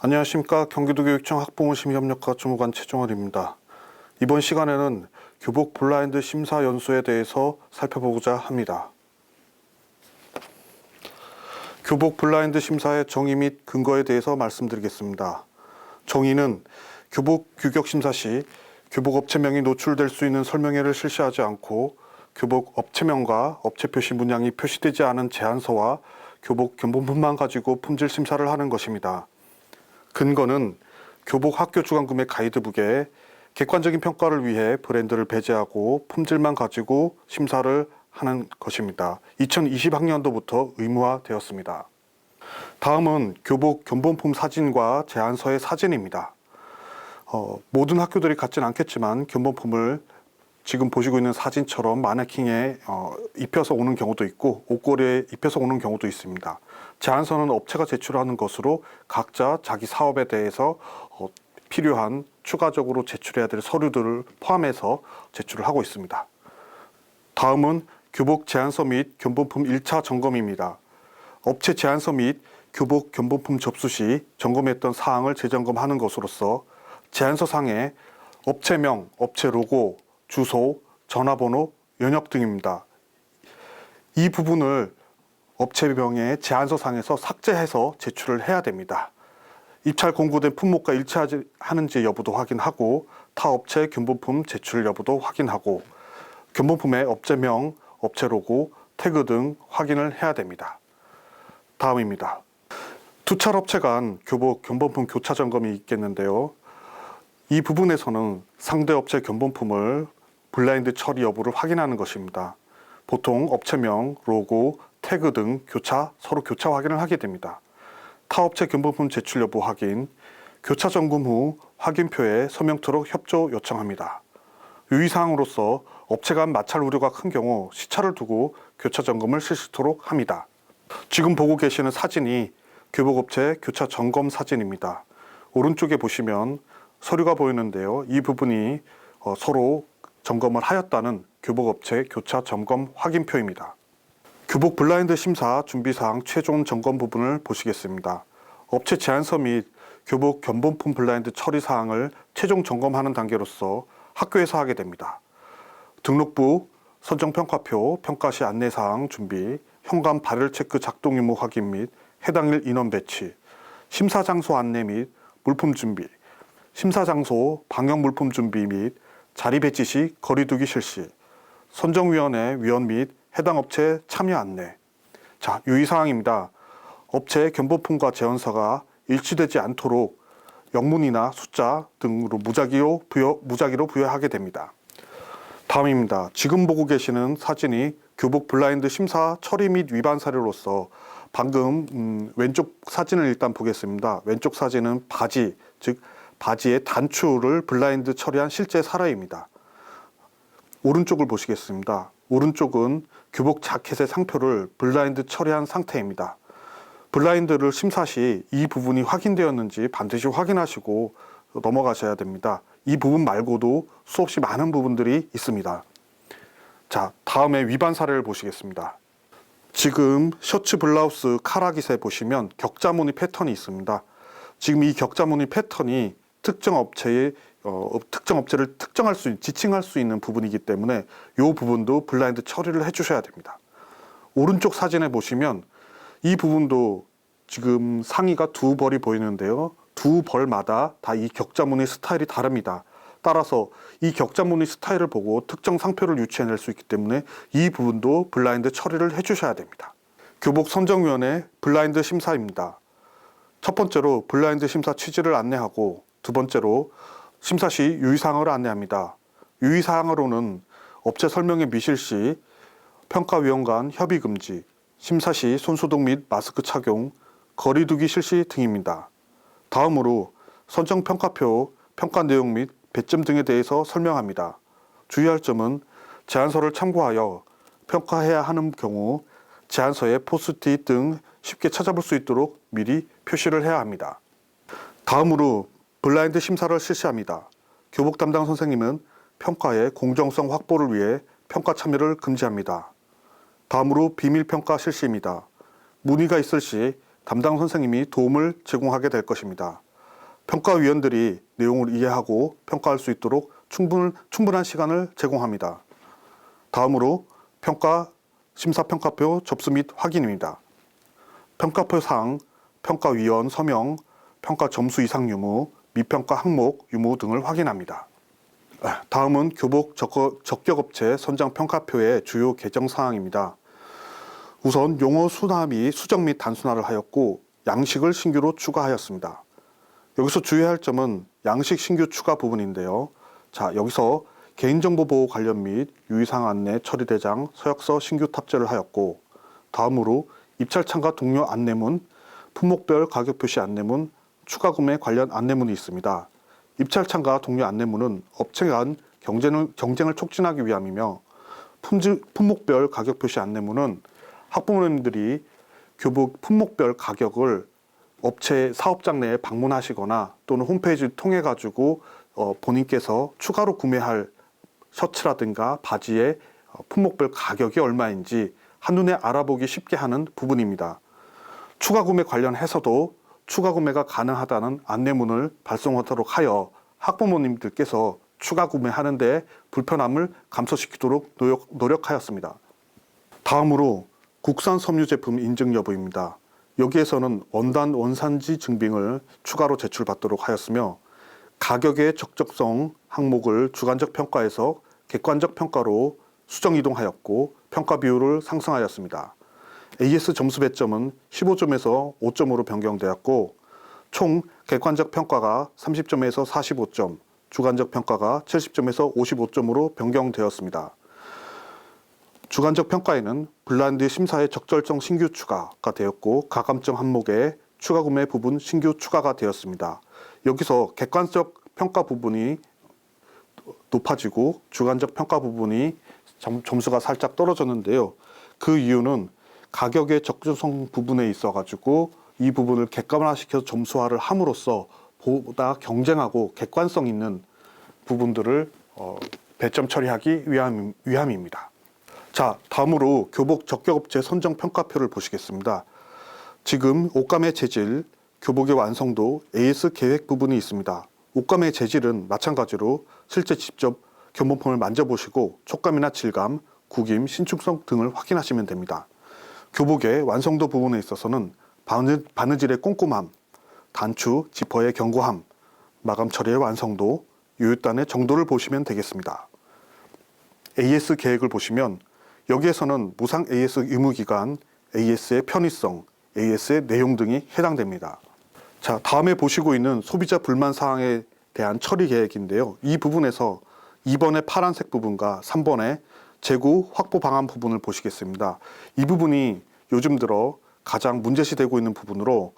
안녕하십니까 경기도교육청 학부모 심의협력과 주무관 최종원입니다. 이번 시간에는 교복 블라인드 심사 연수에 대해서 살펴보고자 합니다. 교복 블라인드 심사의 정의 및 근거에 대해서 말씀드리겠습니다. 정의는 교복 규격 심사 시 교복 업체명이 노출될 수 있는 설명회를 실시하지 않고 교복 업체명과 업체 표시 문양이 표시되지 않은 제안서와 교복 견본품만 가지고 품질 심사를 하는 것입니다. 근거는 교복 학교 주간구매 가이드북에 객관적인 평가를 위해 브랜드를 배제하고 품질만 가지고 심사를 하는 것입니다. 2020학년도부터 의무화되었습니다. 다음은 교복 견본품 사진과 제안서의 사진입니다. 어, 모든 학교들이 같진 않겠지만 견본품을 지금 보시고 있는 사진처럼 마네킹에 어, 입혀서 오는 경우도 있고 옷걸이에 입혀서 오는 경우도 있습니다. 제안서는 업체가 제출하는 것으로 각자 자기 사업에 대해서 어, 필요한 추가적으로 제출해야 될 서류들을 포함해서 제출을 하고 있습니다. 다음은 교복 제안서 및 견본품 1차 점검입니다. 업체 제안서 및 교복 견본품 접수 시 점검했던 사항을 재점검하는 것으로서 제안서 상에 업체명, 업체 로고, 주소, 전화번호, 연역 등입니다. 이 부분을 업체명의 제안서 상에서 삭제해서 제출을 해야 됩니다. 입찰 공고된 품목과 일치하는지 여부도 확인하고 타 업체 견본품 제출 여부도 확인하고 견본품의 업체명, 업체 로고, 태그 등 확인을 해야 됩니다. 다음입니다. 두찰 업체 간 교복 견본품 교차 점검이 있겠는데요. 이 부분에서는 상대 업체 견본품을 블라인드 처리 여부를 확인하는 것입니다. 보통 업체명, 로고, 태그 등 교차, 서로 교차 확인을 하게 됩니다. 타 업체 견본품 제출 여부 확인, 교차 점검 후 확인표에 서명토록 협조 요청합니다. 유의사항으로서 업체 간 마찰 우려가 큰 경우 시차를 두고 교차 점검을 실시토록 합니다. 지금 보고 계시는 사진이 교복업체 교차 점검 사진입니다. 오른쪽에 보시면 서류가 보이는데요. 이 부분이 어, 서로 점검을 하였다는 교복업체 교차 점검 확인표입니다. 교복 블라인드 심사 준비사항 최종 점검 부분을 보시겠습니다. 업체 제안서 및 교복 견본품 블라인드 처리 사항을 최종 점검하는 단계로서 학교에서 하게 됩니다. 등록부, 선정평가표, 평가시 안내사항 준비, 현관 발열 체크 작동 유무 확인 및 해당일 인원 배치, 심사 장소 안내 및 물품 준비, 심사 장소 방역 물품 준비 및 자리 배치 시 거리두기 실시, 선정위원회 위원 및 해당 업체 참여 안내. 자, 유의사항입니다. 업체 견본품과 제언서가 일치되지 않도록 영문이나 숫자 등으로 무작위로 부여, 무작위로 부여하게 됩니다. 다음입니다. 지금 보고 계시는 사진이 교복 블라인드 심사 처리 및 위반 사례로서 방금 음, 왼쪽 사진을 일단 보겠습니다. 왼쪽 사진은 바지, 즉 바지의 단추를 블라인드 처리한 실제 사례입니다. 오른쪽을 보시겠습니다. 오른쪽은 교복 자켓의 상표를 블라인드 처리한 상태입니다. 블라인드를 심사 시 이 부분이 확인되었는지 반드시 확인하시고 넘어가셔야 됩니다. 이 부분 말고도 수없이 많은 부분들이 있습니다. 자, 다음에 위반 사례를 보시겠습니다. 지금 셔츠 블라우스 카라깃에 보시면 격자 무늬 패턴이 있습니다. 지금 이 격자 무늬 패턴이 특정 업체의 어, 특정 업체를 특정할 수 지칭할 수 있는 부분이기 때문에 이 부분도 블라인드 처리를 해주셔야 됩니다. 오른쪽 사진에 보시면 이 부분도 지금 상의가 두 벌이 보이는데요. 두 벌마다 다 이 격자 무늬 스타일이 다릅니다. 따라서 이 격자 무늬 스타일을 보고 특정 상표를 유추해낼 수 있기 때문에 이 부분도 블라인드 처리를 해주셔야 됩니다. 교복 선정위원회 블라인드 심사입니다. 첫 번째로 블라인드 심사 취지를 안내하고 두 번째로 심사 시 유의사항을 안내합니다. 유의사항으로는 업체 설명에 미실 시 평가위원 간 협의 금지, 심사 시 손소독 및 마스크 착용, 거리두기 실시 등입니다. 다음으로 선정 평가표, 평가 내용 및 배점 등에 대해서 설명합니다. 주의할 점은 제안서를 참고하여 평가해야 하는 경우 제안서에 포스트잇 등 쉽게 찾아볼 수 있도록 미리 표시를 해야 합니다. 다음으로 블라인드 심사를 실시합니다. 교복 담당 선생님은 평가의 공정성 확보를 위해 평가 참여를 금지합니다. 다음으로 비밀 평가 실시입니다. 문의가 있을 시 담당 선생님이 도움을 제공하게 될 것입니다. 평가위원들이 내용을 이해하고 평가할 수 있도록 충분, 충분한 시간을 제공합니다. 다음으로 평가 심사평가표 접수 및 확인입니다. 평가표 사항, 평가위원 서명, 평가 점수 이상 유무, 미평가 항목 유무 등을 확인합니다. 아, 다음은 교복 적격- 적격업체 선정 평가표의 주요 개정 사항입니다. 우선 용어 및 수정 및 단순화를 하였고 양식을 신규로 추가하였습니다. 여기서 주의할 점은 양식 신규 추가 부분인데요. 자, 여기서 개인정보 보호 관련 및 유의사항 안내 처리 대장 서약서 신규 탑재를 하였고 다음으로 입찰 참가 동료 안내문, 품목별 가격 표시 안내문, 추가 구매 관련 안내문이 있습니다. 입찰 참가 동료 안내문은 업체 간 경쟁을, 경쟁을 촉진하기 위함이며 품질, 품목별 가격 표시 안내문은 학부모님들이 교복 품목별 가격을 업체 사업장 내에 방문하시거나 또는 홈페이지를 통해 가지고 어, 본인께서 추가로 구매할 셔츠라든가 바지의 어, 품목별 가격이 얼마인지 한눈에 알아보기 쉽게 하는 부분입니다. 추가 구매 관련해서도 추가 구매가 가능하다는 안내문을 발송하도록 하여 학부모님들께서 추가 구매하는데 불편함을 감소시키도록 노력, 노력 하였습니다. 다음으로 국산 섬유 제품 인증 여부입니다. 여기에서는 원단 원산지 증빙을 추가로 제출받도록 하였으며 가격의 적적성 항목을 주관적 평가에서 객관적 평가로 수정 이동하였고 평가 비율을 상승하였습니다. AS 점수 배점은 15점에서 5점으로 변경되었고 총 객관적 평가가 30점에서 45점, 주관적 평가가 70점에서 55점으로 변경되었습니다. 주관적 평가에는 블라인드 심사의 적절성 신규 추가가 되었고 가감점 항목에 추가 구매 부분 신규 추가가 되었습니다. 여기서 객관적 평가 부분이 높아지고 주관적 평가 부분이 점, 점수가 살짝 떨어졌는데요. 그 이유는 가격의 적정성 부분에 있어 가지고 이 부분을 객관화시켜서 점수화를 함으로써 보다 경쟁하고 객관성 있는 부분들을 어, 배점 처리하기 위함, 위함입니다. 자, 다음으로 교복 적격업체 선정 평가표를 보시겠습니다. 지금 옷감의 재질, 교복의 완성도, AS 계획 부분이 있습니다. 옷감의 재질은 마찬가지로 실제 직접 견본품을 만져보시고 촉감이나 질감, 구김, 신축성 등을 확인하시면 됩니다. 교복의 완성도 부분에 있어서는 바느, 바느질의 꼼꼼함, 단추, 지퍼의 견고함, 마감 처리의 완성도, 요요단의 정도를 보시면 되겠습니다. AS 계획을 보시면 여기에서는 무상 AS 의무 기간, AS의 편의성, AS의 내용 등이 해당됩니다. 자, 다음에 보시고 있는 소비자 불만 사항에 대한 처리 계획인데요. 이 부분에서 2번의 파란색 부분과 3번의 재고 확보 방안 부분을 보시겠습니다. 이 부분이 요즘 들어 가장 문제시되고 있는 부분으로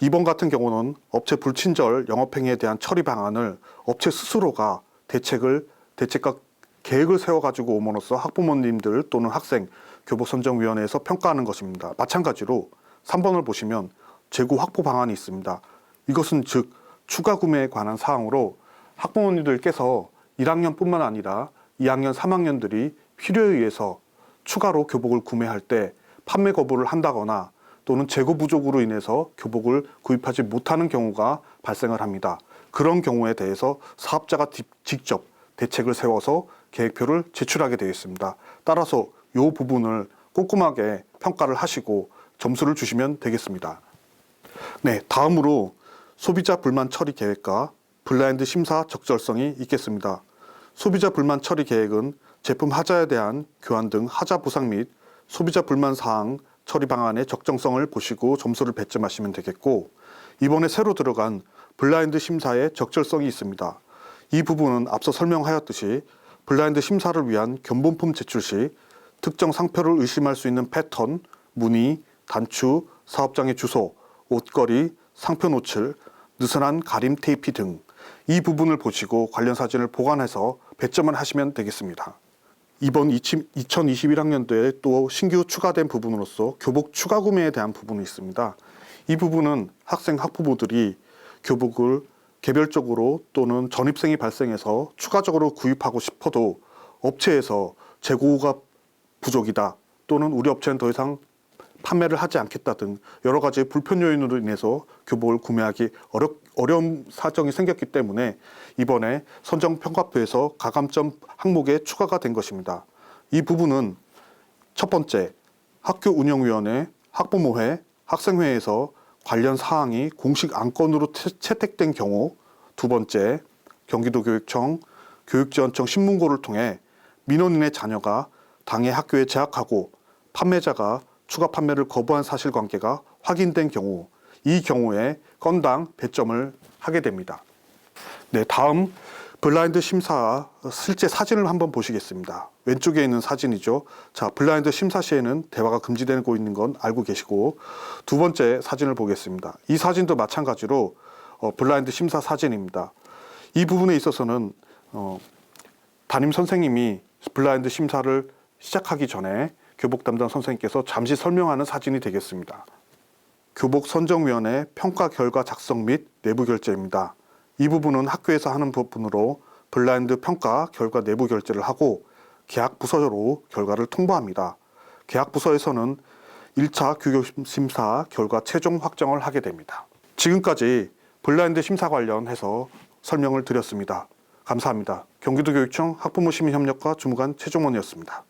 이번 같은 경우는 업체 불친절 영업행위에 대한 처리 방안을 업체 스스로가 대책을 대책과 계획을 세워가지고 오므로써 학부모님들 또는 학생 교복선정위원회에서 평가하는 것입니다. 마찬가지로 3번을 보시면 재고 확보 방안이 있습니다. 이것은 즉 추가 구매에 관한 사항으로 학부모님들께서 1학년뿐만 아니라 2학년, 3학년들이 필요에 의해서 추가로 교복을 구매할 때 판매 거부를 한다거나 또는 재고 부족으로 인해서 교복을 구입하지 못하는 경우가 발생을 합니다. 그런 경우에 대해서 사업자가 디- 직접 대책을 세워서 계획표를 제출하게 되어 있습니다. 따라서 이 부분을 꼼꼼하게 평가를 하시고 점수를 주시면 되겠습니다. 네, 다음으로 소비자 불만 처리 계획과 블라인드 심사 적절성이 있겠습니다. 소비자 불만 처리 계획은 제품 하자에 대한 교환 등 하자 보상 및 소비자 불만 사항 처리 방안의 적정성을 보시고 점수를 배점하시면 되겠고 이번에 새로 들어간 블라인드 심사의 적절성이 있습니다. 이 부분은 앞서 설명하였듯이 블라인드 심사를 위한 견본품 제출 시 특정 상표를 의심할 수 있는 패턴, 무늬, 단추, 사업장의 주소, 옷걸이, 상표 노출, 느슨한 가림 테이프 등 이 부분을 보시고 관련 사진을 보관해서 배점을 하시면 되겠습니다. 이번 2021학년도에 또 신규 추가된 부분으로서 교복 추가 구매에 대한 부분이 있습니다. 이 부분은 학생 학부모들이 교복을 개별적으로 또는 전입생이 발생해서 추가적으로 구입하고 싶어도 업체에서 재고가 부족이다 또는 우리 업체는 더 이상 판매를 하지 않겠다 등 여러 가지 불편 요인으로 인해서 교복을 구매하기 어려, 어려운 사정이 생겼기 때문에 이번에 선정평가표에서 가감점 항목에 추가가 된 것입니다. 이 부분은 첫 번째, 학교 운영위원회, 학부모회, 학생회에서 관련 사항이 공식 안건으로 채- 채택된 경우, 두 번째, 경기도교육청, 교육지원청 신문고를 통해 민원인의 자녀가 당해 학교에 재학하고 판매자가 추가 판매를 거부한 사실관계가 확인된 경우, 이 경우에 건당 배점을 하게 됩니다. 네, 다음 블라인드 심사 실제 사진을 한번 보시겠습니다. 왼쪽에 있는 사진이죠. 자, 블라인드 심사 시에는 대화가 금지되고 있는 건 알고 계시고 두 번째 사진을 보겠습니다. 이 사진도 마찬가지로 어, 블라인드 심사 사진입니다. 이 부분에 있어서는 어, 담임 선생님이 블라인드 심사를 시작하기 전에 교복 담당 선생님께서 잠시 설명하는 사진이 되겠습니다. 교복 선정위원회 평가 결과 작성 및 내부 결제입니다. 이 부분은 학교에서 하는 부분으로 블라인드 평가 결과 내부 결제를 하고 계약 부서로 결과를 통보합니다. 계약 부서에서는 1차 규격 심사 결과 최종 확정을 하게 됩니다. 지금까지 블라인드 심사 관련해서 설명을 드렸습니다. 감사합니다. 경기도교육청 학부모 시민협력과 주무관 최종원이었습니다.